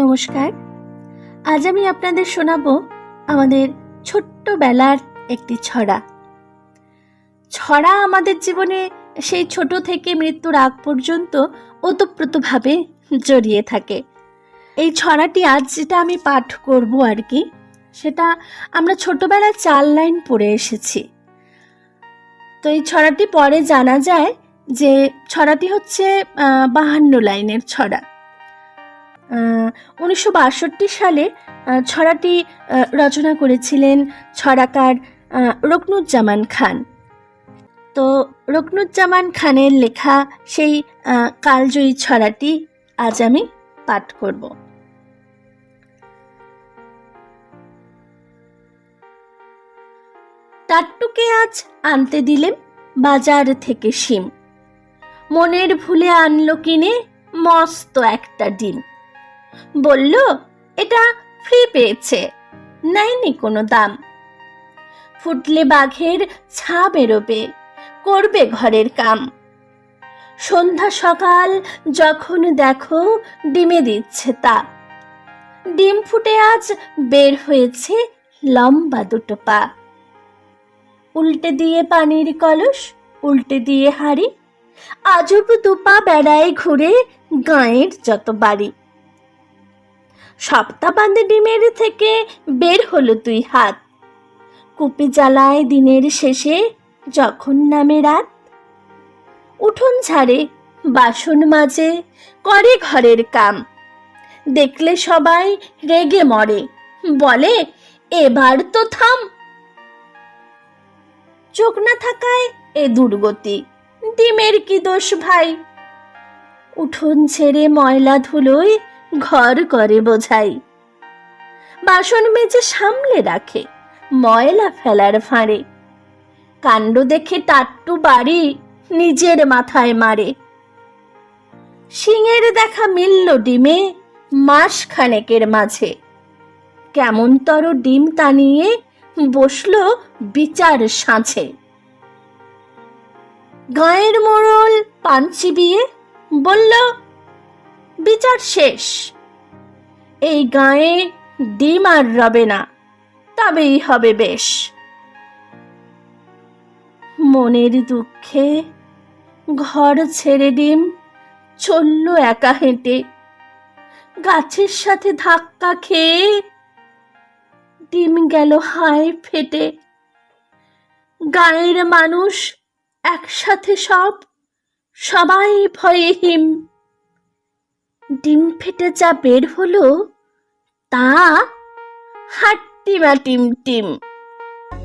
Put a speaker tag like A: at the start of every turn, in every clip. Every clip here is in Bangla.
A: নমস্কার। আজ আমি আপনাদের শোনাবো আমাদের ছোট্টবেলার একটি ছড়া। ছড়া আমাদের জীবনে সেই ছোট থেকে মৃত্যুর আগ পর্যন্ত ওতপ্রোতভাবে জড়িয়ে থাকে। এই ছড়াটি আজ যেটা আমি পাঠ করব আর কি, সেটা আমরা ছোটবেলায় চার লাইন পড়ে এসেছি। তো এই ছড়াটি পরে জানা যায় যে ছড়াটি হচ্ছে বাহান্ন লাইনের ছড়া। উনিশশো বাষট্টি সালে ছড়াটি রচনা করেছিলেন ছড়াকার রকনুজ্জামান খান। তো রকনুজ্জামান খানের লেখা সেই কালজয়ী ছড়াটি আজ আমি পাঠ করব। টাট্টুকে আজ আনতে দিলেন বাজার থেকে শিম। মনের ভুলে আনলো কিনে মস্ত একটা ডিম। বলল, এটা ফ্রি পেয়েছে, নেয়নি কোনো দাম। ফুটলে বাঘের ছা বেরোবে, করবে ঘরের কাম। সন্ধ্যা সকাল যখন দেখো ডিমে দিচ্ছে তা। ডিম ফুটে আজ বের হয়েছে লম্বা দুটো পা। উল্টে দিয়ে পানির কলস, উল্টে দিয়ে হাড়ি, আজব দুপা বেড়ায় ঘুরে গাঁয়ের যত বাড়ি। সপ্তাহ বাঁধে ডিমের থেকে বের হলো দুই হাত। কুপি জ্বালায় দিনের শেষে যখন নামে রাত। উঠোন ঝাড়ে বাসন মাজে, করে ঘরের কাম। দেখলে সবাই রেগে মরে, বলে, এবার তো থাম। চোখ না থাকায় এ দুর্গতি, ডিমের কি দোষ ভাই? উঠোন ছেড়ে ময়লা ধুলোয় ঘর করে বোঝাই। বাসন মেজে সামলে রাখে, ময়লা ফেলার ফাঁড়ে। কাণ্ড দেখে টাট্টু বাড়ি নিজের মাথায় মারে। সিংয়ের দেখা মিলল ডিমে মাস খানেকের মাঝে। কেমন তর ডিম তানিয়ে বসল বিচার সাঁঝে। গায়ের মোড়ল পান চিবিয়ে বলল বিচার শেষ। এই গায়ে ডিম আর রবে না, তবেই হবে বেশ। মনের দুঃখে ঘর ছেড়ে ডিম, চলল একা হেঁটে। গাছের সাথে ধাক্কা খেয়ে ডিম গেল হায় ফেটে। গায়ের মানুষ একসাথে সব, সবাই ভয়ে হিম। ডিম ফেটে যা বের হলো, তা হাট্টিমা টিম টিম।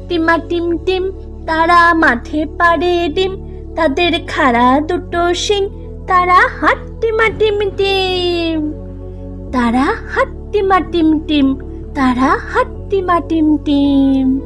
A: টিমা টিম টিম, তারা মাঠে পাড়ে ডিম, তাদের খাড়া দুটো শিং, তারা হাট্টিমা টিম টিম। তারা হাট্টিমা টিম টিম, তারা হাট্টিমা টিম টিম।